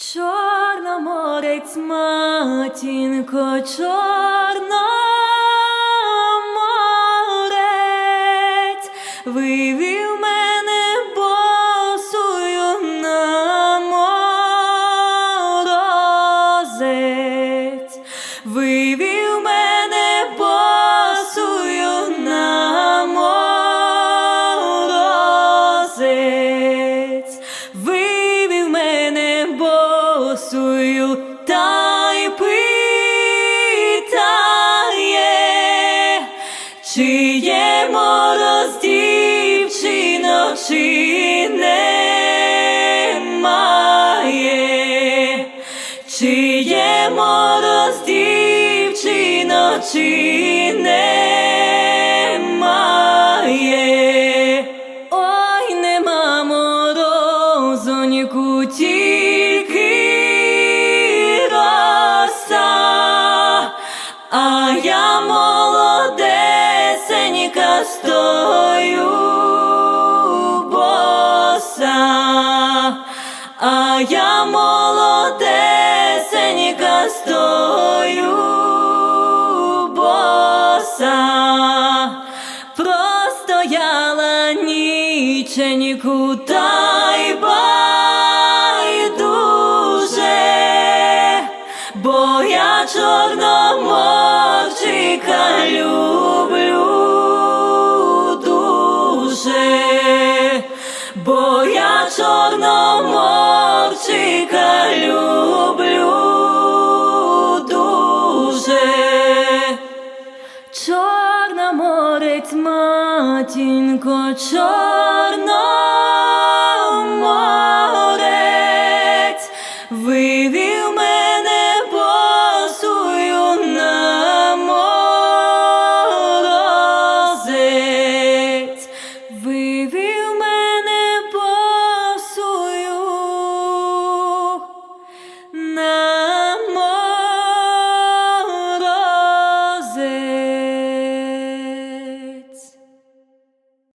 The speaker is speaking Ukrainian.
Чорноморець, матінко, чорноморець, вивів та й питає, чи є мороз дівчино, чи немає, чи є мороз дівчино, чи немає. Ой, нема морозоньку, тільки молодесенька стою боса, а я молодесенька стою боса, простояла ніченьку та й байдуже, бо я чорноморчика бо я чорноморчика люблю дуже. Чорноморець, матінко, чорноморець,